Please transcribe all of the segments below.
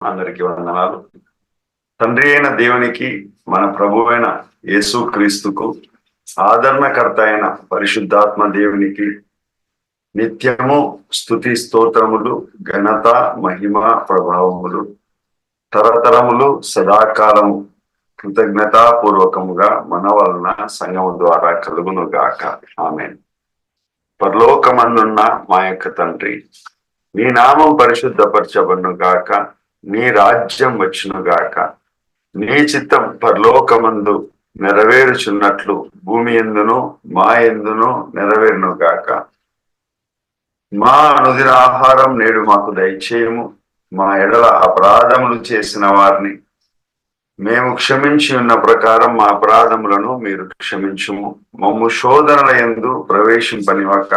అందరికీ వందనాలు. తండ్రి అయిన దేవునికి మన ప్రభు అయిన యేసు క్రీస్తుకు ఆదరణకర్త అయిన పరిశుద్ధాత్మ దేవునికి నిత్యము స్థుతి స్తోత్రములు ఘనత మహిమ ప్రభావములు తరతరములు సదాకాలము కృతజ్ఞతాపూర్వకముగా మన వలన సంఘము ద్వారా కలుగును గాక ఆమె పరలోకమందున్న మా యొక్క తండ్రి నీ నామం పరిశుద్ధపరచబడును గాక నీ రాజ్యం వచ్చునుగాక నీ చిత్తం పరలోకమందు నెరవేరుచున్నట్లు భూమి ఎందును మా ఎందునో నెరవేరునుగాక. మా అనుదిన ఆహారం నేడు మాకు దయచేయము. మా ఎడల అపరాధములు చేసిన వారిని మేము క్షమించి ఉన్న ప్రకారం మా అపరాధములను మీరు క్షమించుము. మమ్ము శోధనల ఎందు ప్రవేశింపనివ్వక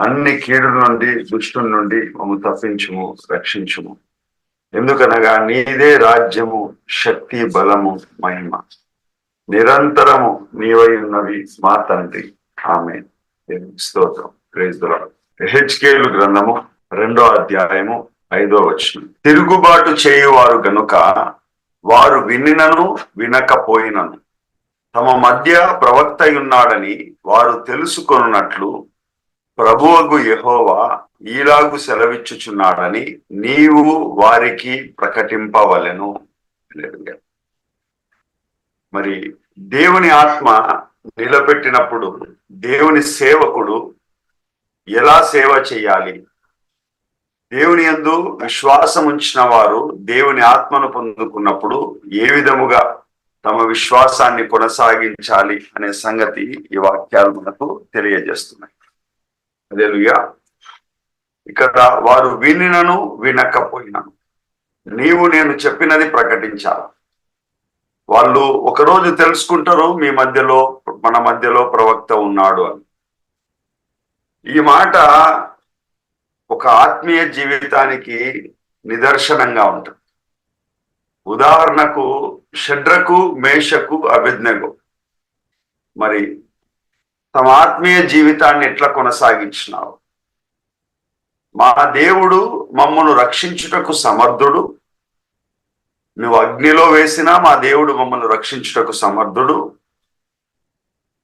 అన్ని కీడుల నుండి దుష్టు నుండి మమ్ము తప్పించుము రక్షించుము. ఎందుకనగా నీదే రాజ్యము శక్తి బలము మహిమ. నిరంతరము నీవై ఉన్నవి మా తండ్రి. ఆమె స్తోత్రం. ప్రేజ్ హెచ్కేలు గ్రంథము రెండో అధ్యాయము ఐదో వచనం. తిరుగుబాటు చేయువారు గనుక వారు వినినను వినకపోయినను. తమ మధ్య ప్రవక్త ఉన్నాడని వారు తెలుసుకొనున్నట్లు ప్రభువగు యహోవా ఈలాగు సెలవిచ్చుచున్నాడని నీవు వారికి ప్రకటింపవలెను. మరి దేవుని ఆత్మ నిలబెట్టినప్పుడు దేవుని సేవకుడు ఎలా సేవ చేయాలి? దేవుని యందు విశ్వాసం ఉంచిన వారు దేవుని ఆత్మను పొందుకున్నప్పుడు ఏ విధముగా తమ విశ్వాసాన్ని కొనసాగించాలి అనే సంగతి ఈ వాక్యాలు మనకు తెలియజేస్తున్నాయి. అదేలుగా ఇక్కడ వారు వినినను వినకపోయినను. నీవు నేను చెప్పినది ప్రకటించాలి. వాళ్ళు ఒకరోజు తెలుసుకుంటారు మీ మధ్యలో మన మధ్యలో ప్రవక్త ఉన్నాడు అని. ఈ మాట ఒక ఆత్మీయ జీవితానికి నిదర్శనంగా ఉంటుంది. ఉదాహరణకు షడ్రకు మేషకు అభిజ్ఞకు. మరి తమ ఆత్మీయ జీవితాన్ని ఎట్లా కొనసాగించినావు? మా దేవుడు మమ్మను రక్షించుటకు సమర్థుడు. నువ్వు అగ్నిలో వేసినా మా దేవుడు మమ్మల్ని రక్షించుటకు సమర్థుడు.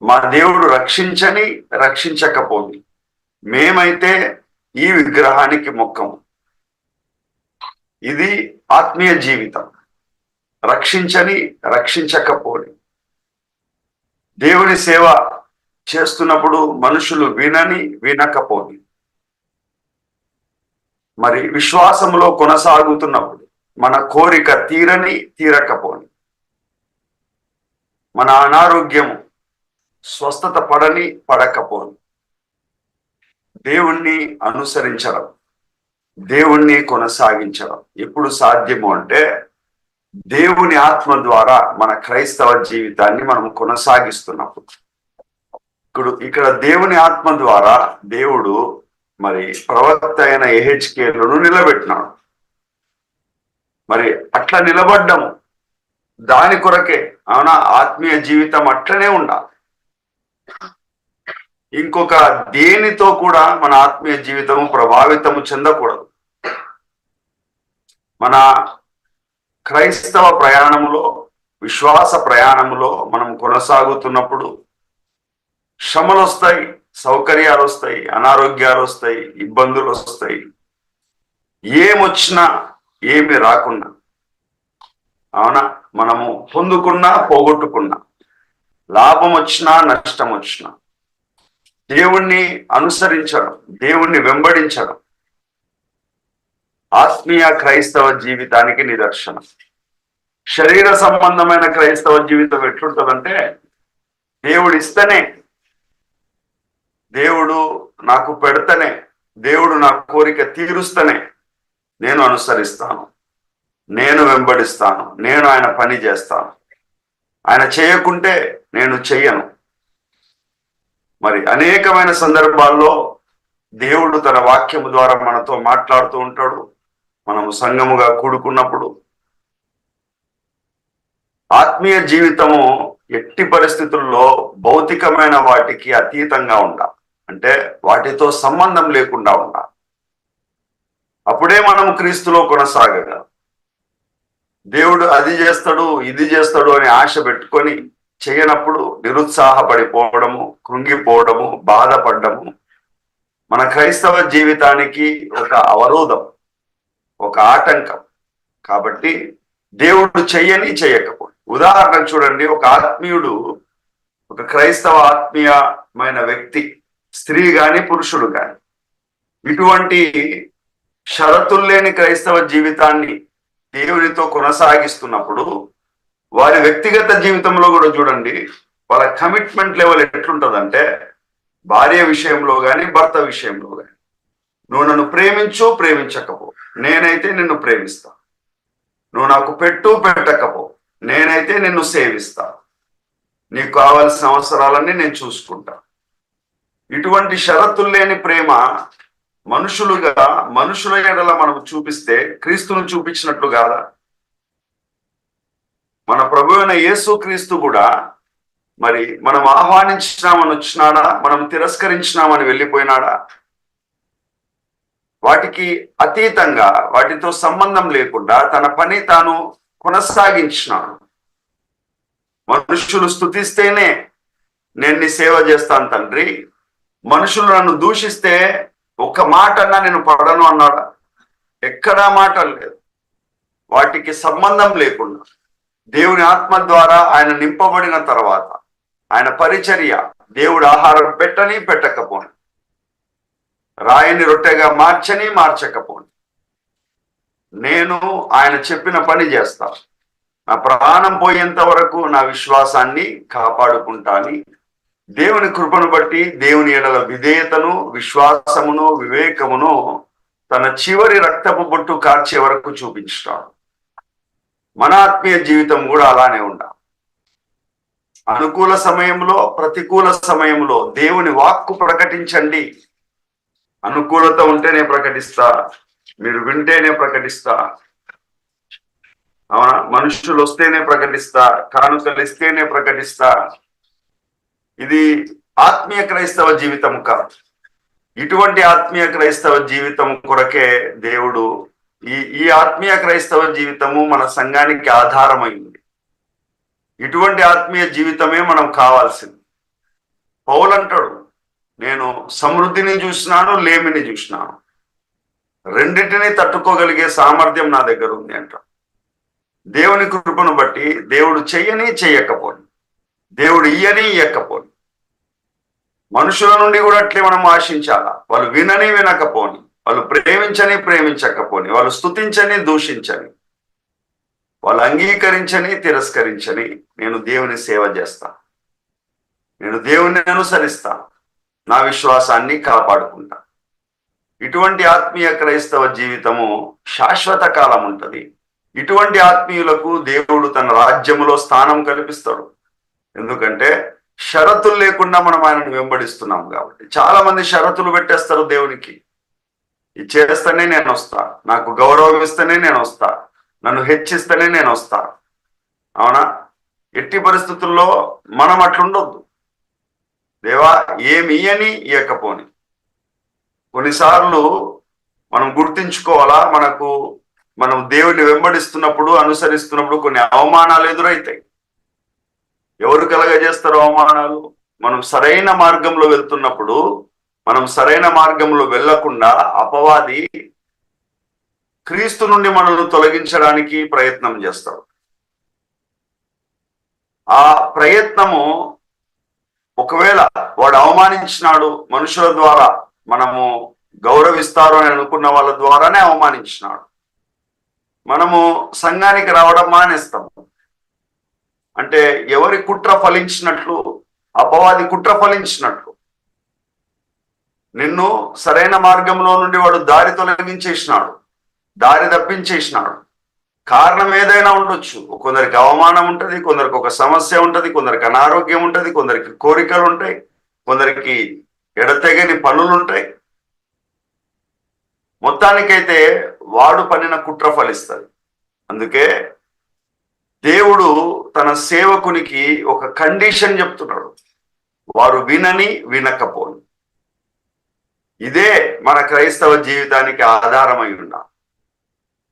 మా దేవుడు రక్షించని రక్షించకపోని మేమైతే ఈ విగ్రహానికి మొక్కము. ఇది ఆత్మీయ జీవితం. రక్షించని రక్షించకపోని. దేవుని సేవ చేస్తున్నప్పుడు మనుషులు వినని వినకపోని. మరి విశ్వాసంలో కొనసాగుతున్నప్పుడు మన కోరిక తీరని తీరకపోని. మన అనారోగ్యము స్వస్థత పడని పడకపోని. దేవుణ్ణి అనుసరించడం దేవుణ్ణి కొనసాగించడం ఎప్పుడు సాధ్యము అంటే దేవుని ఆత్మ ద్వారా మన క్రైస్తవ జీవితాన్ని మనం కొనసాగిస్తున్నప్పుడు. ఇప్పుడు ఇక్కడ దేవుని ఆత్మ ద్వారా దేవుడు మరి ప్రవక్త అయిన ఏహెచ్కేలను నిలబెట్టినాడు. మరి అట్లా నిలబడ్డము. దాని కొరకే అవునా? ఆత్మీయ జీవితం అట్లనే ఉండాలి. ఇంకొక దేనితో కూడా మన ఆత్మీయ జీవితము ప్రభావితము చెందకూడదు. మన క్రైస్తవ ప్రయాణములో విశ్వాస ప్రయాణములో మనం కొనసాగుతున్నప్పుడు శ్రమలు వస్తాయి సౌకర్యాలు వస్తాయి అనారోగ్యాలు వస్తాయి ఇబ్బందులు వస్తాయి ఏమొచ్చినా ఏమి రాకున్నా అవునా? మనము పొందుకున్నా పోగొట్టుకున్నా లాభం వచ్చినా నష్టం వచ్చినా దేవుణ్ణి అనుసరించడం దేవుణ్ణి వెంబడించడం ఆత్మీయ క్రైస్తవ జీవితానికి నిదర్శనం. శరీర సంబంధమైన క్రైస్తవ జీవితం ఎట్లుంటుందంటే దేవుడు ఇస్తేనే దేవుడు నాకు పెడతనే దేవుడు నా కోరిక తీరుస్తనే నేను అనుసరిస్తాను. నేను వెంబడిస్తాను. నేను ఆయన పని చేస్తాను. ఆయన చేయకుంటే నేను చెయ్యను. మరి అనేకమైన సందర్భాల్లో దేవుడు తన వాక్యము ద్వారా మనతో మాట్లాడుతూ ఉంటాడు. మనము సంఘముగా కూడుకున్నప్పుడు ఆత్మీయ జీవితము ఎట్టి పరిస్థితుల్లో భౌతికమైన వాటికి అతీతంగా ఉండాలి. అంటే వాటితో సంబంధం లేకుండా ఉండాలి. అప్పుడే మనం క్రీస్తులో కొనసాగగలం. దేవుడు అది చేస్తాడు ఇది చేస్తాడు అని ఆశ పెట్టుకొని చేయనప్పుడు నిరుత్సాహపడిపోవడము కృంగిపోవడము బాధపడము మన క్రైస్తవ జీవితానికి ఒక అవరోధం ఒక ఆటంకం. కాబట్టి దేవుడు చెయ్యని చేయకపోయి ఉదాహరణ చూడండి ఒక ఆత్మీయుడు ఒక క్రైస్తవ ఆత్మీయమైన వ్యక్తి స్త్రీ కానీ పురుషుడు కానీ ఇటువంటి షరతులు లేని క్రైస్తవ జీవితాన్ని దేవునితో కొనసాగిస్తున్నప్పుడు వారి వ్యక్తిగత జీవితంలో కూడా చూడండి వాళ్ళ కమిట్మెంట్ లెవెల్ ఎట్లుంటుందంటే భార్య విషయంలో కానీ భర్త విషయంలో కానీ నువ్వు నన్ను ప్రేమించు ప్రేమించకపో. నేనైతే నిన్ను ప్రేమిస్తా. నువ్వు నాకు పెట్టు పెట్టకపో. నేనైతే నిన్ను సేవిస్తా. నీకు కావాల్సిన అవసరాలన్నీ నేను చూసుకుంటా. ఇటువంటి షరతులు లేని ప్రేమ మనుషులుగా మనుషుల ఎడల మనం చూపిస్తే క్రీస్తును చూపించినట్లు కాదా? మన ప్రభు అయిన యేసు క్రీస్తు కూడా మరి మనం ఆహ్వానించినామని వచ్చినాడా? మనం తిరస్కరించినామని వెళ్ళిపోయినాడా? వాటికి అతీతంగా వాటితో సంబంధం లేకుండా తన పని తాను కొనసాగించినాడు. మనుషులు స్థుతిస్తేనే నేను నీ సేవ చేస్తాను తండ్రి. మనుషులు నన్ను దూషిస్తే ఒక్క మాట అన్నా నేను పడను అన్నాడా? ఎక్కడా మాట లేదు. వాటికి సంబంధం లేకుండా. దేవుని ఆత్మ ద్వారా ఆయన నింపబడిన తర్వాత ఆయన పరిచర్య దేవుడు ఆహారం పెట్టని పెట్టకపోని రాయిని రొట్టెగా మార్చని మార్చకపోని. నేను ఆయన చెప్పిన పని చేస్తా. నా ప్రాణం పోయేంత వరకు నా విశ్వాసాన్ని కాపాడుకుంటాని. దేవుని కృపను బట్టి దేవుని ఎడల విధేయతను విశ్వాసమును వివేకమును తన చివరి రక్తపు బొట్టు కార్చే వరకు చూపించుతాడు. మన ఆత్మీయ జీవితం కూడా అలానే ఉండాలి. అనుకూల సమయంలో ప్రతికూల సమయంలో దేవుని వాక్కు ప్రకటించండి. అనుకూలత ఉంటేనే ప్రకటిస్తా మీరు వింటేనే ప్రకటిస్తా. అవునా? మనుషులు వస్తేనే ప్రకటిస్తా కానుకలు ఇస్తేనే ప్రకటిస్తా. ఇది ఆత్మీయ క్రైస్తవ జీవితం కాదు. ఇటువంటి ఆత్మీయ క్రైస్తవ జీవితం కొరకే దేవుడు ఈ ఈ ఆత్మీయ క్రైస్తవ జీవితము మన సంఘానికి ఆధారమైంది. ఇటువంటి ఆత్మీయ జీవితమే మనం కావాల్సింది. పౌలు అంటాడు నేను సమృద్ధిని చూసినాను లేమిని చూసినాను. రెండింటిని తట్టుకోగలిగే సామర్థ్యం నా దగ్గర ఉంది అంట దేవుని కృపను బట్టి దేవుడు చెయ్యని చెయ్యకపోను దేవుడు ఇయ్యని ఇయ్యకపోను మనుషుల నుండి కూడా అట్లే మనం ఆశించాలా? వాళ్ళు వినని వినకపోని వాళ్ళు ప్రేమించని ప్రేమించకపోని వాళ్ళు స్తుతించని దూషించని వాళ్ళు అంగీకరించని తిరస్కరించని నేను దేవుని సేవ చేస్తా. నేను దేవుణ్ణి అనుసరిస్తా. నా విశ్వాసాన్ని కాపాడుకుంటా. ఇటువంటి ఆత్మీయ క్రైస్తవ జీవితము శాశ్వత కాలం ఉంటుంది. ఇటువంటి ఆత్మీయులకు దేవుడు తన రాజ్యములో స్థానం కల్పిస్తాడు. ఎందుకంటే షరతులు లేకుండా మనం ఆయనను వెంబడిస్తున్నాం కాబట్టి. చాలా మంది షరతులు పెట్టేస్తారు దేవునికి. ఇది చేస్తేనే నేను వస్తా. నాకు గౌరవం ఇస్తేనే నేను వస్తా. నన్ను హెచ్చిస్తేనే నేను వస్తా. అవునా? ఎట్టి పరిస్థితుల్లో మనం అట్లుండొద్దు. దేవా ఏమి ఇయ్యని ఇయకపోని కొన్నిసార్లు మనం గుర్తించుకోవాలా? మనకు మనం దేవుడిని వెంబడిస్తున్నప్పుడు అనుసరిస్తున్నప్పుడు కొన్ని అవమానాలు ఎదురైతాయి. ఎవరు కలగజేస్తారు అవమానాలు? మనం సరైన మార్గంలో వెళ్తున్నప్పుడు మనం సరైన మార్గంలో వెళ్ళకుండా అపవాది క్రీస్తు నుండి మనల్ని తొలగించడానికి ప్రయత్నం చేస్తాడు ఆ ప్రయత్నము ఒకవేళ వాడు అవమానించినాడు మనుషుల ద్వారా మనము గౌరవిస్తారు అని అనుకున్న వాళ్ళ ద్వారానే అవమానించినాడు. మనము సంఘానికి రావడం మానేస్తాము అంటే ఎవరి కుట్ర ఫలించినట్లు అపవాది కుట్ర ఫలించినట్లు. నిన్ను సరైన మార్గంలో నుండి వాడు దారి తొలగించేసినాడు దారి తప్పించేసినాడు. కారణం ఏదైనా ఉండొచ్చు. కొందరికి అవమానం ఉంటది కొందరికి ఒక సమస్య ఉంటుంది కొందరికి అనారోగ్యం ఉంటది కొందరికి కోరికలు ఉంటాయి కొందరికి ఎడతెగని పనులు ఉంటాయి. మొత్తానికైతే వాడు పనిన కుట్ర ఫలిస్తుంది. అందుకే దేవుడు తన సేవకునికి ఒక కండిషన్ చెప్తున్నాడు. వారు వినని వినకపోని. ఇదే మన క్రైస్తవ జీవితానికి ఆధారమై ఉన్నా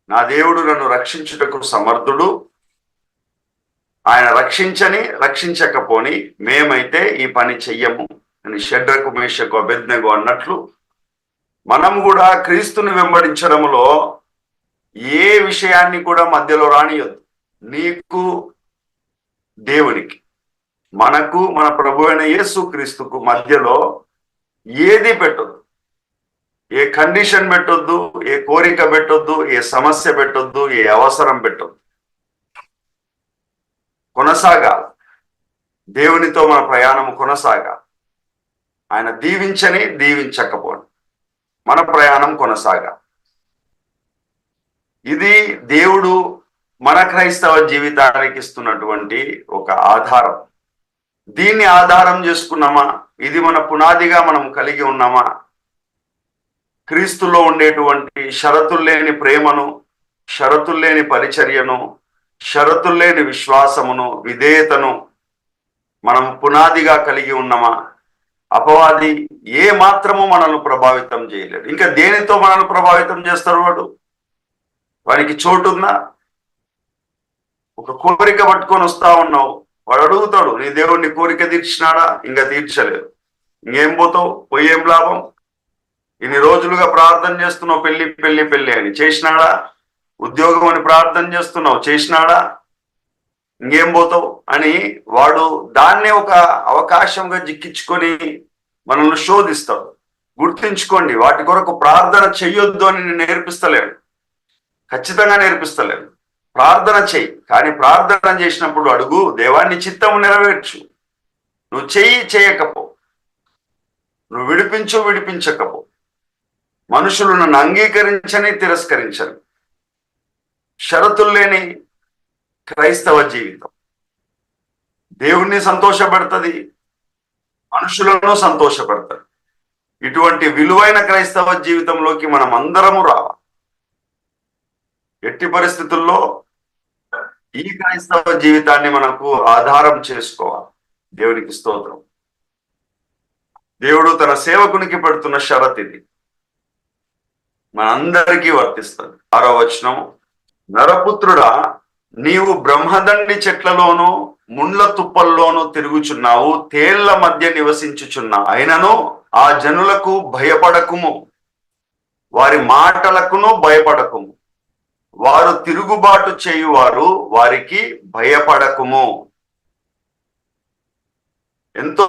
నా దేవుడు నన్ను రక్షించుటకు సమర్థుడు. ఆయన రక్షించని రక్షించకపోని మేమైతే ఈ పని చెయ్యము అని షడ్రకు మేషకు అభెజ్ఞకు అన్నట్లు మనం కూడా క్రీస్తుని వెంబడించడంలో ఏ విషయాన్ని కూడా మధ్యలో రానియొద్దు. నీకు దేవునికి. మనకు మన ప్రభు అయిన యేసు క్రీస్తుకు మధ్యలో ఏది పెట్టొద్దు. ఏ కండిషన్ పెట్టొద్దు ఏ కోరిక పెట్టొద్దు ఏ సమస్య పెట్టొద్దు ఏ అవసరం పెట్టొద్దు. కొనసాగాలి. దేవునితో మన ప్రయాణం కొనసాగాలి. ఆయన దీవించని దీవించకపోను. మన ప్రయాణం కొనసాగాలి. ఇది దేవుడు మన క్రైస్తవ జీవితానికి ఇస్తున్నటువంటి ఒక ఆధారం. దీన్ని ఆధారం చేసుకున్నామా? ఇది మన పునాదిగా మనం కలిగి ఉన్నామా? క్రీస్తులో ఉండేటువంటి షరతులు లేని ప్రేమను షరతులు లేని పరిచర్యను షరతులు లేని విశ్వాసమును విధేయతను మనం పునాదిగా కలిగి ఉన్నామా? అపవాది ఏ మాత్రము మనల్ని ప్రభావితం చేయలేడు ఇంకా దేనితో మనల్ని ప్రభావితం చేస్తాడు వాడు? వానికి చోటుందా? ఒక కోరిక పట్టుకొని వస్తా ఉన్నావు. వాడు అడుగుతాడు నీ దేవుడిని కోరిక తీర్చినాడా? ఇంకా తీర్చలేదు. ఇంకేం పోతావు? పోయేం లాభం? ఇన్ని రోజులుగా ప్రార్థన చేస్తున్నావు పెళ్ళి పెళ్ళి పెళ్ళి అని. చేసినాడా? ఉద్యోగం అని ప్రార్థన చేస్తున్నావు చేసినాడా? ఇంకేం పోతావు? అని వాడు దాన్నే ఒక అవకాశంగా జిక్కించుకొని మనల్ని శోధిస్తాడు. గుర్తించుకోండి వాటి కొరకు ప్రార్థన చెయ్యొద్దు అని నేను నేర్పిస్తలేను. ఖచ్చితంగా నేర్పిస్తలేను. ప్రార్థన చెయ్యి కానీ ప్రార్థన చేసినప్పుడు అడుగు దేవాన్ని చిత్తము నెరవేర్చు. నువ్వు చెయ్యి చేయకపో. నువ్వు విడిపించు విడిపించకపో. మనుషులు నన్ను అంగీకరించని తిరస్కరించని షరతులు లేని క్రైస్తవ జీవితం. దేవుణ్ణి సంతోషపెడుతుంది మనుషులను సంతోషపెడతాడు ఇటువంటి విలువైన క్రైస్తవ జీవితంలోకి మనం అందరము రావాలి. ఎట్టి పరిస్థితుల్లో ఈ క్రైస్తవ జీవితాన్ని మనకు ఆధారం చేసుకోవాలి. దేవునికి స్తోత్రం. దేవుడు తన సేవకునికి పెడుతున్న షరత్ ఇది. మనందరికీ వర్తిస్తుంది. ఆరో వచనం నరపుత్రుడా నీవు బ్రహ్మదండి చెట్లలోనూ ముండ్ల తుప్పల్లోనూ తిరుగుచున్నావు తేళ్ళ మధ్య నివసించుచున్నా అయినను ఆ జనులకు భయపడకుము. వారి మాటలకును భయపడకుము. వారు తిరుగుబాటు చేయువారు వారికి భయపడకుము. ఎంతో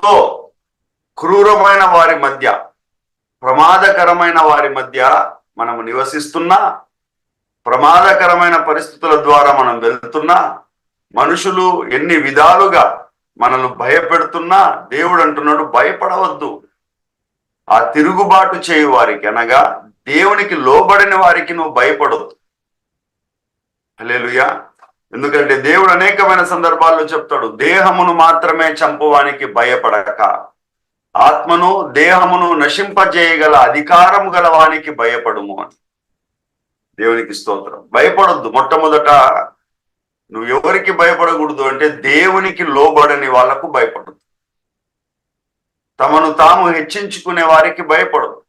క్రూరమైన వారి మధ్య ప్రమాదకరమైన వారి మధ్య మనము నివసిస్తున్నా ప్రమాదకరమైన పరిస్థితుల ద్వారా మనం వెళ్తున్నా మనుషులు ఎన్ని విధాలుగా మనల్ని భయపెడుతున్నా దేవుడు అంటున్నాడు భయపడవద్దు. ఆ తిరుగుబాటు చేయు వారికి అనగా దేవునికి లోబడిన వారికి నువ్వు భయపడవద్దు హలేలుయా ఎందుకంటే దేవుడు అనేకమైన సందర్భాల్లో చెప్తాడు దేహమును మాత్రమే చంపువానికి భయపడక. ఆత్మను దేహమును నశింపజేయగల అధికారం గల వానికి భయపడుము అని. దేవునికి స్తోత్రం. భయపడొద్దు. మొట్టమొదట నువ్వు ఎవరికి భయపడకూడదు అంటే దేవునికి లోబడని వాళ్ళకు భయపడదు తమను తాము హెచ్చించుకునే వారికి భయపడదు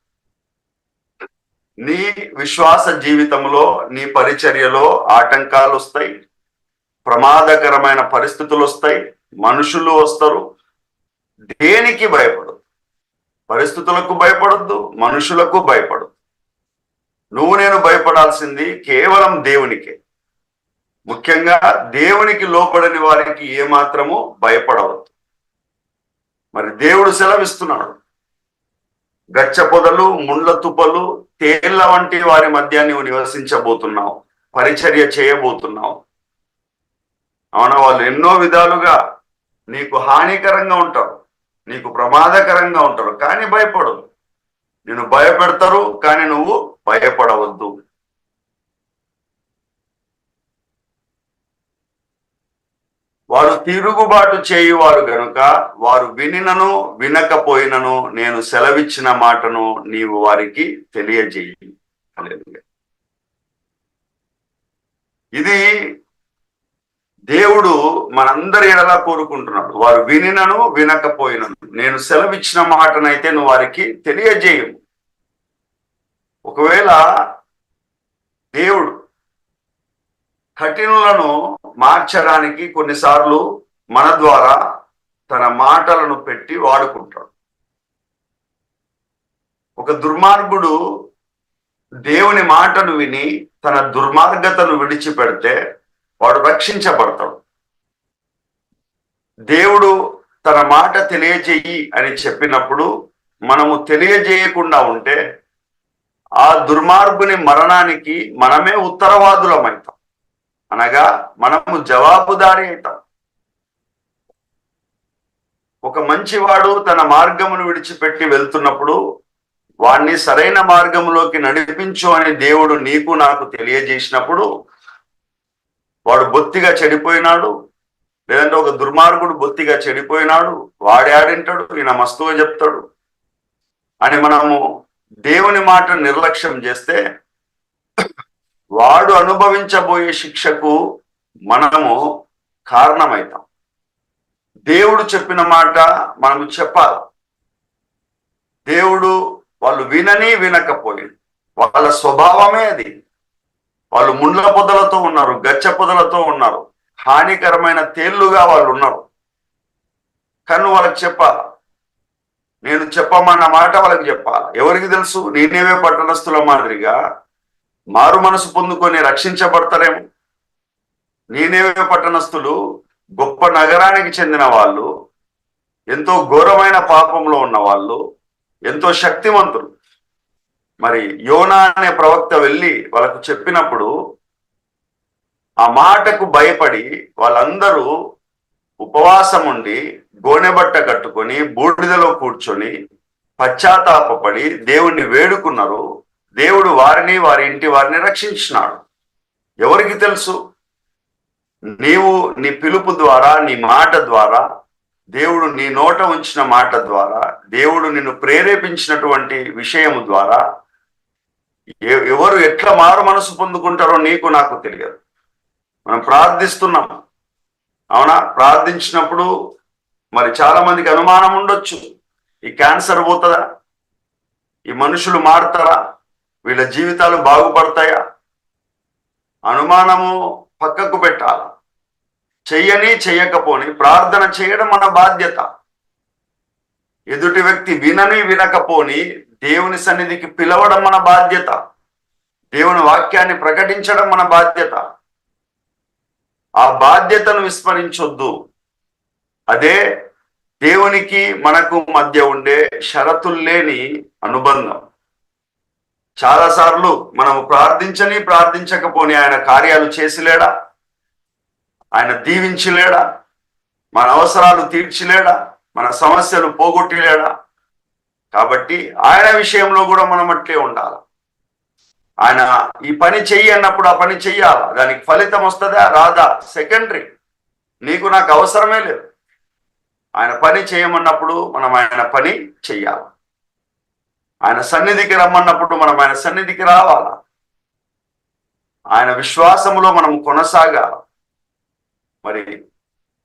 నీ విశ్వాస జీవితంలో నీ పరిచర్యలో ఆటంకాలు వస్తాయి ప్రమాదకరమైన పరిస్థితులు వస్తాయి మనుషులు వస్తారు దేనికి భయపడదు పరిస్థితులకు భయపడద్దు మనుషులకు భయపడదు నువ్వు నేను భయపడాల్సింది కేవలం దేవునికే. ముఖ్యంగా దేవునికి లోపడని వారికి ఏమాత్రము భయపడవద్దు. మరి దేవుడు సెలవిస్తున్నాడు. గచ్చ పొదలు ముండ్ల తుపలు తేళ్ళ వంటి వారి మధ్య నువ్వు నివసించబోతున్నావు పరిచర్య చేయబోతున్నావు. అవునా? వాళ్ళు ఎన్నో విధాలుగా నీకు హానికరంగా ఉంటారు నీకు ప్రమాదకరంగా ఉంటారు కానీ భయపడదు నేను భయపెడతారు కానీ నువ్వు భయపడవద్దు. వారు తిరుగుబాటు చేయువారు గనుక వారు వినినను వినకపోయినను నేను సెలవిచ్చిన మాటను నీవు వారికి తెలియజేయి. ఇది దేవుడు మనందరి ఎడలా కోరుకుంటున్నాడు. వారు వినినను వినకపోయినను. నేను సెలవిచ్చిన మాటనైతే నువ్వు వారికి తెలియజేయము ఒకవేళ దేవుడు కఠినులను మార్చడానికి కొన్నిసార్లు మన ద్వారా తన మాటలను పెట్టి వాడుకుంటాడు. ఒక దుర్మార్గుడు దేవుని మాటను విని తన దుర్మార్గతను విడిచిపెడితే వాడు రక్షించబడతాడు. దేవుడు తన మాట తెలియజేయి అని చెప్పినప్పుడు మనము తెలియజేయకుండా ఉంటే ఆ దుర్మార్గుని మరణానికి మనమే ఉత్తరవాదులమవుతాం అనగా మనము జవాబుదారి అవుతాం ఒక మంచివాడు తన మార్గమును విడిచిపెట్టి వెళ్తున్నప్పుడు వాణ్ణి సరైన మార్గంలోకి నడిపించు అని దేవుడు నీకు నాకు తెలియజేసినప్పుడు వాడు బొత్తిగా చెడిపోయినాడు లేదంటే ఒక దుర్మార్గుడు బొత్తిగా చెడిపోయినాడు వాడాడింటాడు ఈయన మస్తుగా చెప్తాడు అని మనము దేవుని మాట నిర్లక్ష్యం చేస్తే వాడు అనుభవించబోయే శిక్షకు మనము కారణమవుతాం దేవుడు చెప్పిన మాట మనము చెప్పాలి. దేవుడు వాళ్ళు వినని వినకపోయింది వాళ్ళ స్వభావమే అది. వాళ్ళు ముండ్ల పొదలతో ఉన్నారు గచ్చ పొదలతో ఉన్నారు హానికరమైన తేళ్ళుగా వాళ్ళు ఉన్నారు. కానీ వాళ్ళకి చెప్పాలి? నేను చెప్పమన్న మాట వాళ్ళకి చెప్పాలి? ఎవరికి తెలుసు? నేనేవే పట్టణస్థుల మాదిరిగా మారు మనసు పొందుకొని రక్షించబడతారేమో. నేనేవే పట్టణస్థులు గొప్ప నగరానికి చెందిన వాళ్ళు ఎంతో ఘోరమైన పాపంలో ఉన్న వాళ్ళు ఎంతో శక్తివంతులు మరి యోనా అనే ప్రవక్త వెళ్ళి వాళ్ళకు చెప్పినప్పుడు ఆ మాటకు భయపడి వాళ్ళందరూ ఉపవాసం ఉండి గోనెబట్ట కట్టుకొని బూడిదలో కూర్చొని పశ్చాత్తాపడి దేవుణ్ణి వేడుకున్నారు. దేవుడు వారిని వారి ఇంటి వారిని రక్షించినాడు. ఎవరికి తెలుసు? నీవు నీ పిలుపు ద్వారా నీ మాట ద్వారా దేవుడు నీ నోట ఉంచిన మాట ద్వారా దేవుడు నిన్ను ప్రేరేపించినటువంటి విషయము ద్వారా ఎవరు ఎట్లా మారు మనసు పొందుకుంటారో నీకు నాకు తెలియదు. మనం ప్రార్థిస్తున్నాం. అవునా? ప్రార్థించినప్పుడు మరి చాలా మందికి అనుమానం ఉండొచ్చు. ఈ క్యాన్సర్ పోతుందా? ఈ మనుషులు మారుతారా? వీళ్ళ జీవితాలు బాగుపడతాయా? అనుమానము పక్కకు పెట్టాల? చెయ్యని చెయ్యకపోని ప్రార్థన చేయడం మన బాధ్యత. ఎదుటి వ్యక్తి వినని వినకపోని దేవుని సన్నిధికి పిలవడం మన బాధ్యత. దేవుని వాక్యాన్ని ప్రకటించడం మన బాధ్యత. ఆ బాధ్యతను విస్మరించొద్దు. అదే దేవునికి మనకు మధ్య ఉండే షరతులు లేని అనుబంధం. చాలాసార్లు మనము ప్రార్థించని ప్రార్థించకపోని ఆయన కార్యాలు చేసిలేడా? ఆయన దీవించలేడా? మన అవసరాలు తీర్చిలేడా? మన సమస్యలు పోగొట్టిలేడా? కాబట్టి ఆయన విషయంలో కూడా మనం అట్లే ఉండాలి. ఆయన ఈ పని చెయ్యి అన్నప్పుడు ఆ పని చెయ్యాలా? దానికి ఫలితం వస్తుందా? రాదా? సెకండరీ. నీకు నాకు అవసరమే లేదు. ఆయన పని చేయమన్నప్పుడు మనం ఆయన పని చెయ్యాలి. ఆయన సన్నిధికి రమ్మన్నప్పుడు మనం ఆయన సన్నిధికి రావాలా? ఆయన విశ్వాసములో మనం కొనసాగాల? మరి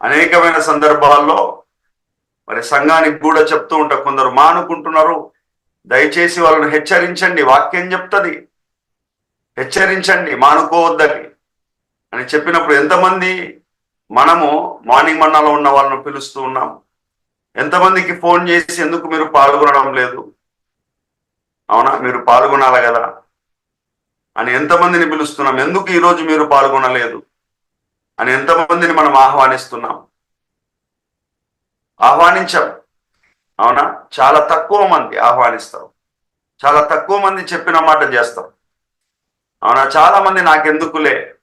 అనేకమైన సందర్భాల్లో మరి సంఘానికి కూడా చెప్తూ ఉంటా కొందరు మానుకుంటున్నారు. దయచేసి వాళ్ళని హెచ్చరించండి వాక్యం చెప్తుంది. హెచ్చరించండి మానుకోవద్దని. అని చెప్పినప్పుడు ఎంతమంది మనము మార్నింగ్ మన్నాలో ఉన్న వాళ్ళని పిలుస్తూ ఉన్నాము ఎంతమందికి ఫోన్ చేసి ఎందుకు మీరు పాల్గొనడం లేదు? అవునా? మీరు పాల్గొనాలి కదా? అని ఎంతమందిని పిలుస్తున్నాం? ఎందుకు ఈరోజు మీరు పాల్గొనలేదు? అని ఎంతమందిని మనం ఆహ్వానిస్తున్నాం? ఆహ్వానించాం. అవునా? చాలా తక్కువ మంది ఆహ్వానిస్తారు. చాలా తక్కువ మంది చెప్పిన మాట చేస్తాం అవునా? చాలా మంది నాకెందుకులే?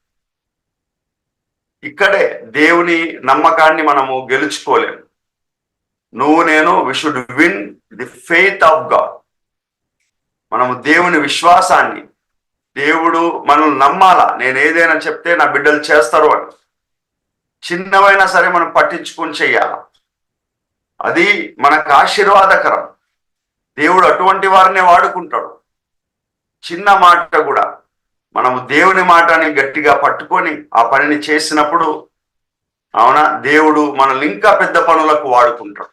ఇక్కడే దేవుని నమ్మకాన్ని మనము గెలుచుకోలేము నువ్వు నేను we should win the faith of God మనము దేవుని విశ్వాసాన్ని దేవుడు మనల్ని నమ్మాలా? నేను ఏదైనా చెప్తే నా బిడ్డలు చేస్తారు అని. చిన్నవైనా సరే మనం పట్టించుకొని చెయ్యాల అది మనకు ఆశీర్వాదకరం. దేవుడు అటువంటి వారినే వాడుకుంటాడు. చిన్న మాట కూడా. మనము దేవుని మాటని గట్టిగా పట్టుకొని ఆ పనిని చేసినప్పుడు అవునా? దేవుడు మనల్ని ఇంకా పెద్ద పనులకు వాడుకుంటాడు.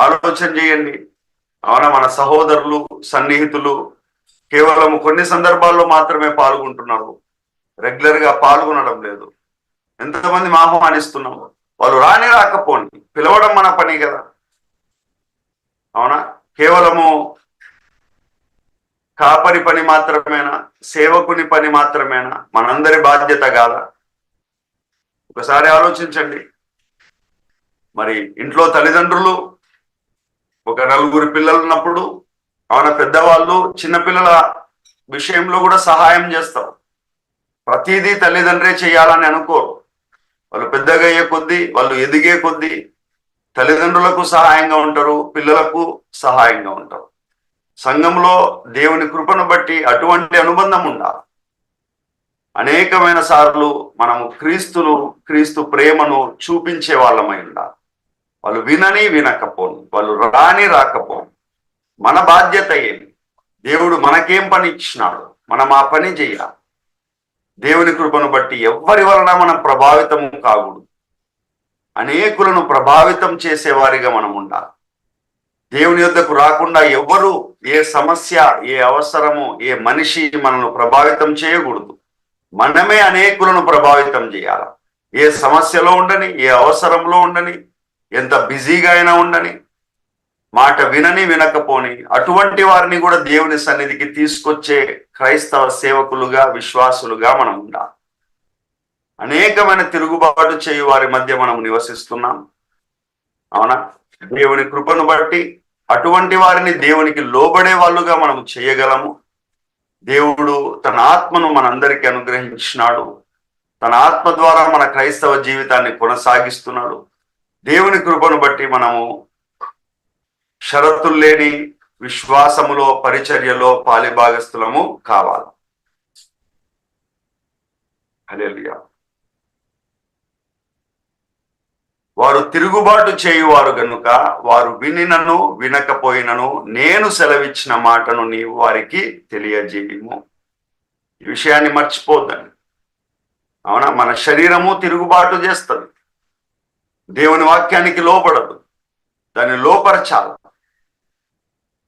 ఆలోచన చేయండి. అవునా మన సహోదరులు సన్నిహితులు కేవలం కొన్ని సందర్భాల్లో మాత్రమే పాల్గొంటున్నారు. రెగ్యులర్గా పాల్గొనడం లేదు. ఎంతమంది ఆహ్వానిస్తున్నాం? వాళ్ళు రాని రాకపోండి. పిలవడం మన పని కదా. అవునా? కేవలము కాపరి పని మాత్రమేనా? సేవకుని పని మాత్రమేనా? మనందరి బాధ్యత కాదా? ఒకసారి ఆలోచించండి. మరి ఇంట్లో తల్లిదండ్రులు ఒక నలుగురు పిల్లలు ఉన్నప్పుడు మన పెద్దవాళ్ళు చిన్నపిల్లల విషయంలో కూడా సహాయం చేస్తారు. ప్రతిదీ తల్లిదండ్రే చేయాలని అనుకోరు. వాళ్ళు పెద్దగా అయ్యే కొద్దీ వాళ్ళు ఎదిగే కొద్దీ తల్లిదండ్రులకు సహాయంగా ఉంటారు పిల్లలకు సహాయంగా ఉంటారు. సంఘంలో దేవుని కృపను బట్టి అటువంటి అనుబంధం ఉండాలి. అనేకమైన సార్లు మనము క్రీస్తును క్రీస్తు ప్రేమను చూపించే వాళ్ళమై ఉండాలి. వాళ్ళు వినని వినకపోను వాళ్ళు రాని రాకపోను. మన బాధ్యత ఏమి? దేవుడు మనకేం పని ఇచ్చినాడు మనం ఆ పని చేయాలి. దేవుని కృపను బట్టి ఎవ్వరి వలన మనం ప్రభావితం కాకూడదు. అనేకులను ప్రభావితం చేసేవారిగా మనం ఉండాలి. దేవుని యొద్దకు రాకుండా ఎవ్వరు ఏ సమస్య ఏ అవసరము ఏ మనిషి మనల్ని ప్రభావితం చేయకూడదు. మనమే అనేకులను ప్రభావితం చేయాలి. ఏ సమస్యలో ఉండని ఏ అవసరంలో ఉండని ఎంత బిజీగా అయినా ఉండని మాట వినని వినకపోని అటువంటి వారిని కూడా దేవుని సన్నిధికి తీసుకొచ్చే క్రైస్తవ సేవకులుగా విశ్వాసులుగా మనం ఉండాలి. అనేకమైన తిరుగుబాటు చేయు వారి మధ్య మనం నివసిస్తున్నాం. అవునా? దేవుని కృపను బట్టి అటువంటి వారిని దేవునికి లోబడే వాళ్ళుగా మనం చేయగలము. దేవుడు తన ఆత్మను మనందరికీ అనుగ్రహించినాడు. తన ఆత్మ ద్వారా మన క్రైస్తవ జీవితాన్ని కొనసాగిస్తున్నాడు. దేవుని కృపను బట్టి మనము షరతులు లేని విశ్వాసములో పరిచర్యలో పాలిభాగస్థులము కావాలి. అలెలియా వారు తిరుగుబాటు చేయువారు గనుక వారు వినినను వినకపోయినను నేను సెలవిచ్చిన మాటను నీవు వారికి తెలియజేయము. ఈ విషయాన్ని మర్చిపోద్దండి అవునా? మన శరీరము తిరుగుబాటు చేస్తుంది. దేవుని వాక్యానికి లోపడదు దాన్ని లోపరచాలి.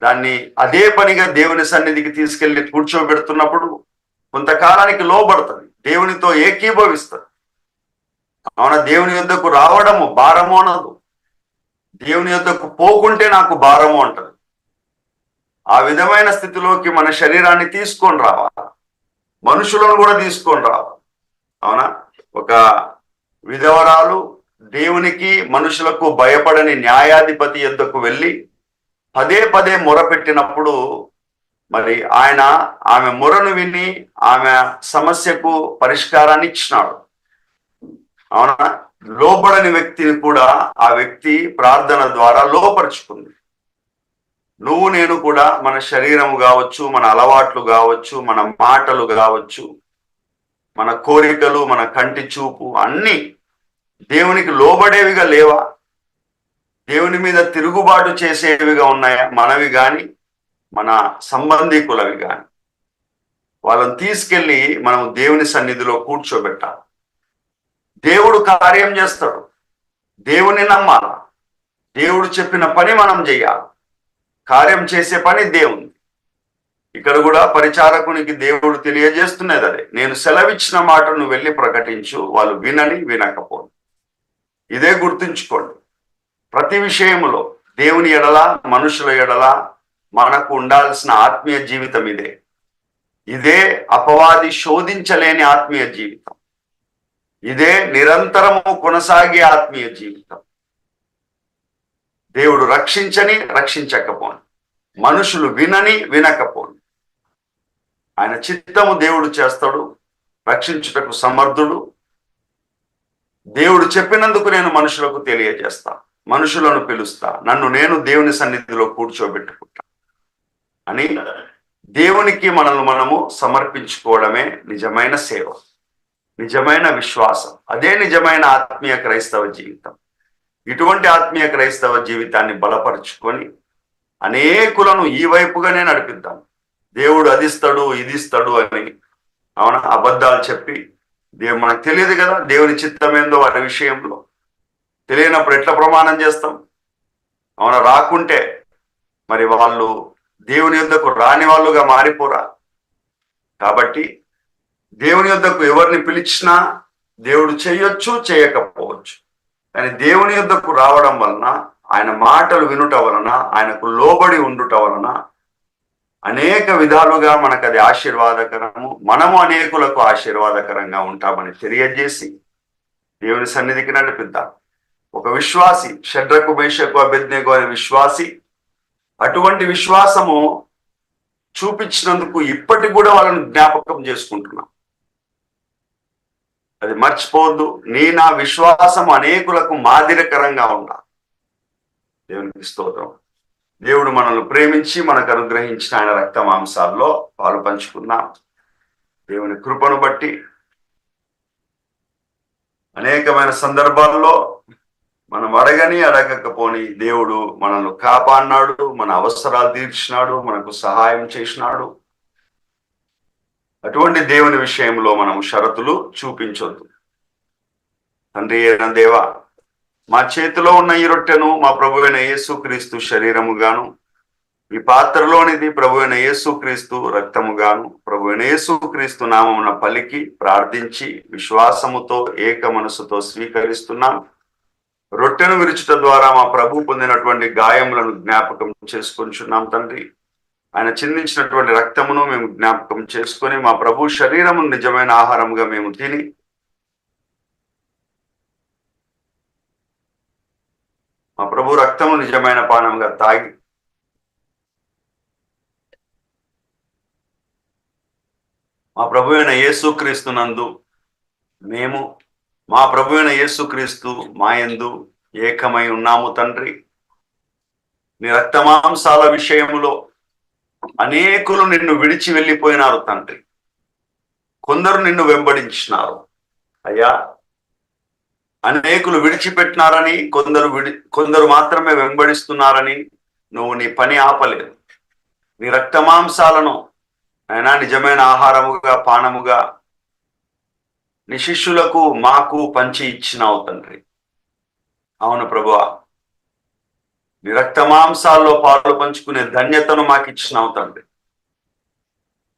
దాన్ని అదే పనిగా దేవుని సన్నిధికి తీసుకెళ్ళి కూర్చోబెడుతున్నప్పుడు కొంతకాలానికి లోబడుతుంది. దేవునితో ఏకీభవిస్తుంది. అవున దేవుని యుద్ధకు రావడము భారము అనదు. దేవుని యుద్ధకు పోకుంటే నాకు భారము అంటది. ఆ విధమైన స్థితిలోకి మన శరీరాన్ని తీసుకొని రావాలి. మనుషులను కూడా తీసుకొని రావాలి. అవునా ఒక విధవరాలు దేవునికి మనుషులకు భయపడని న్యాయాధిపతి ఎద్దకు వెళ్ళి పదే పదే మొరపెట్టినప్పుడు మరి ఆయన ఆమె మొరను విని ఆమె సమస్యకు పరిష్కారాన్ని ఇచ్చినాడు. అవునా? లోపడని వ్యక్తిని కూడా ఆ వ్యక్తి ప్రార్థన ద్వారా లోపరుచుకుంది. నువ్వు నేను కూడా మన శరీరము కావచ్చు మన అలవాట్లు కావచ్చు మన మాటలు కావచ్చు మన కోరికలు మన కంటి చూపు అన్ని దేవునికి లోబడేవిగా లేవా? దేవుని మీద తిరుగుబాటు చేసేవిగా ఉన్నాయా? మనవి కానీ మన సంబంధికులవి కానీ వాళ్ళని తీసుకెళ్ళి మనం దేవుని సన్నిధిలో కూర్చోబెట్టాలి. దేవుడు కార్యం చేస్తాడు. దేవుని నమ్మాల. దేవుడు చెప్పిన పని మనం చేయాలి. కార్యం చేసే పని దేవుని. ఇక్కడ కూడా పరిచారకునికి దేవుడు తెలియజేస్తున్నది అదే. నేను సెలవిచ్చిన మాట నువ్వు వెళ్ళి ప్రకటించు. వాళ్ళు వినని వినకపోను. ఇదే గుర్తుంచుకోండి. ప్రతి విషయంలో దేవుని ఎడల మనుషుల ఎడల మనకు ఉండాల్సిన ఆత్మీయ జీవితం ఇదే. ఇదే అపవాది శోధించలేని ఆత్మీయ జీవితం. ఇదే నిరంతరము కొనసాగే ఆత్మీయ జీవితం. దేవుడు రక్షించని రక్షించకపోను. మనుషులు వినని వినకపోను. ఆయన చిత్తము దేవుడు చేస్తాడు. రక్షించుటకు సమర్థుడు. దేవుడు చెప్పినందుకు నేను మనుషులకు తెలియజేస్తా. మనుషులను పిలుస్తా. నన్ను నేను దేవుని సన్నిధిలో కూర్చోబెట్టుకుంటా. అని దేవునికి మనల్ని మనము సమర్పించుకోవడమే నిజమైన సేవ. నిజమైన విశ్వాసం. అదే నిజమైన ఆత్మీయ క్రైస్తవ జీవితం. ఇటువంటి ఆత్మీయ క్రైస్తవ జీవితాన్ని బలపరుచుకొని అనేకులను ఈ వైపుగానే నడిపిద్దాం. దేవుడు అదిస్తాడు ఇదిస్తాడు అని అవునా? అబద్ధాలు చెప్పి దేవు మనకు తెలియదు కదా దేవుని చిత్తం ఏందో వాటి విషయంలో. తెలియనప్పుడు ఎట్లా ప్రమాణం చేస్తాం? అవున రాకుంటే మరి వాళ్ళు దేవుని యుద్ధకు రాని వాళ్ళుగా మారిపోరా? కాబట్టి దేవుని యొద్దకు ఎవరిని పిలిచినా దేవుడు చేయొచ్చు చేయకపోవచ్చు. కానీ దేవుని యొద్దకు రావడం వలన ఆయన మాటలు వినుట వలన ఆయనకు లోబడి ఉండుట వలన అనేక విధాలుగా మనకు అది ఆశీర్వాదకరము మనము అనేకులకు ఆశీర్వాదకరంగా ఉంటామని తెలియజేసి దేవుని సన్నిధికి నడిపిద్దాం. ఒక విశ్వాసి షడ్రకు మేషకు అభిజ్ఞకు అనే విశ్వాసి అటువంటి విశ్వాసము చూపించినందుకు ఇప్పటికి కూడా వాళ్ళని జ్ఞాపకం చేసుకుంటున్నాం. అది మర్చిపోవద్దు. నీ నా విశ్వాసం అనేకులకు మాదిరికరంగా ఉండాలి. దేవునికి స్తోత్రం. దేవుడు మనల్ని ప్రేమించి మనకు అనుగ్రహించిన ఆయన రక్త మాంసాల్లో పాలు పంచుకున్నాం దేవుని కృపను బట్టి అనేకమైన సందర్భాల్లో మనం అడగని అడగకపోని దేవుడు మనల్ని కాపాడినాడు మన అవసరాలు తీర్చినాడు మనకు సహాయం చేసినాడు. అటువంటి దేవుని విషయంలో మనం షరతులు చూపించొద్దు. తండ్రి అయిన దేవా మా చేతిలో ఉన్న ఈ రొట్టెను మా ప్రభు అయిన యేసుక్రీస్తు శరీరముగాను ఈ పాత్రలోనిది ప్రభు అయిన యేసుక్రీస్తు రక్తముగాను ప్రభు అయిన యేసుక్రీస్తు నామమున పలికి ప్రార్థించి విశ్వాసముతో ఏక మనసుతో స్వీకరిస్తున్నాం. రొట్టెను విరుచుట ద్వారా మా ప్రభు పొందినటువంటి గాయములను జ్ఞాపకం చేసుకుంటున్నాం తండ్రి. ఆయన చిందించినటువంటి రక్తమును మేము జ్ఞాపకం చేసుకొని మా ప్రభు శరీరము నిజమైన ఆహారముగా మేము తిని మా ప్రభు రక్తము నిజమైన పానంగా తాగి మా ప్రభు అయిన యేసుక్రీస్తు నందు మేము మా ప్రభు అయిన యేసుక్రీస్తు మాయందు ఏకమై ఉన్నాము తండ్రి. నీ రక్తమాంసాల విషయములో అనేకులు నిన్ను విడిచి వెళ్ళిపోయినారు తండ్రి. కొందరు నిన్ను వెంబడించినారు. అయ్యా అనేకులు విడిచిపెట్టినారని కొందరు విడి కొందరు మాత్రమే వెంబడిస్తున్నారని నువ్వు నీ పని ఆపలేదు. నీ రక్తమాంసాలను అయినా నిజమైన ఆహారముగా పానముగా నీ శిష్యులకు మాకు పంచి ఇచ్చినావు తండ్రి. అవును ప్రభువా. నీ రక్తమాంసాల్లో పాలు పంచుకునే ధన్యతను మాకు ఇచ్చినావు తండ్రి.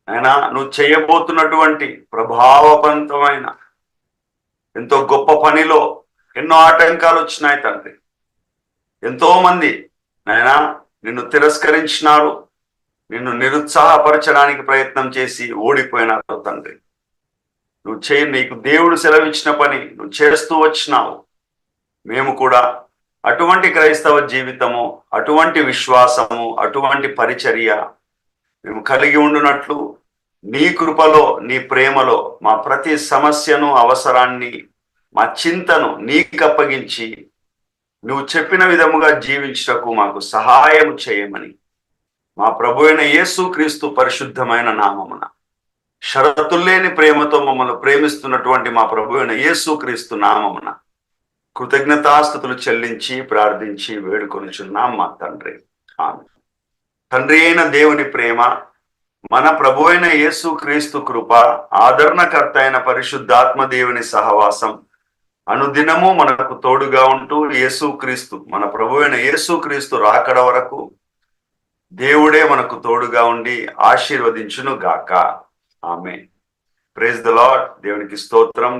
అయినా నువ్వు చేయబోతున్నటువంటి ప్రభావవంతమైన ఎంతో గొప్ప పనిలో ఎన్నో ఆటంకాలు వచ్చినాయి తండ్రి. ఎంతో మంది నాయనా నిన్ను తిరస్కరించినారు నిన్ను నిరుత్సాహపరచడానికి ప్రయత్నం చేసి ఓడిపోయినారు తండ్రి. నువ్వు చేయి నీకు దేవుడు సెలవిచ్చిన పని నువ్వు చేస్తూ వచ్చినావు. మేము కూడా అటువంటి క్రైస్తవ జీవితము అటువంటి విశ్వాసము అటువంటి పరిచర్య మేము కలిగి ఉండునట్లు నీ కృపలో నీ ప్రేమలో మా ప్రతి సమస్యను అవసరాన్ని మా చింతను నీకు అప్పగించి నువ్వు చెప్పిన విధముగా జీవించటకు మాకు సహాయం చేయమని మా ప్రభు అయిన యేసు క్రీస్తు పరిశుద్ధమైన నామమున షరతుల్లేని ప్రేమతో మమ్మల్ని ప్రేమిస్తున్నటువంటి మా ప్రభు అయిన యేసు క్రీస్తు నామమున కృతజ్ఞతాస్థుతులు చెల్లించి ప్రార్థించి వేడుకొనిచున్నాం మా తండ్రి. ఆమె తండ్రి అయిన దేవుని ప్రేమ మన ప్రభు అయిన యేసు క్రీస్తు కృప ఆదరణకర్త అయిన పరిశుద్ధాత్మ దేవుని సహవాసం అనుదినము మనకు తోడుగా ఉంటూ యేసు క్రీస్తు మన ప్రభు అయిన యేసు క్రీస్తు రాకడ వరకు దేవుడే మనకు తోడుగా ఉండి ఆశీర్వదించును గాక ఆమె ప్రేజ్ ద లాడ్ దేవునికి స్తోత్రం.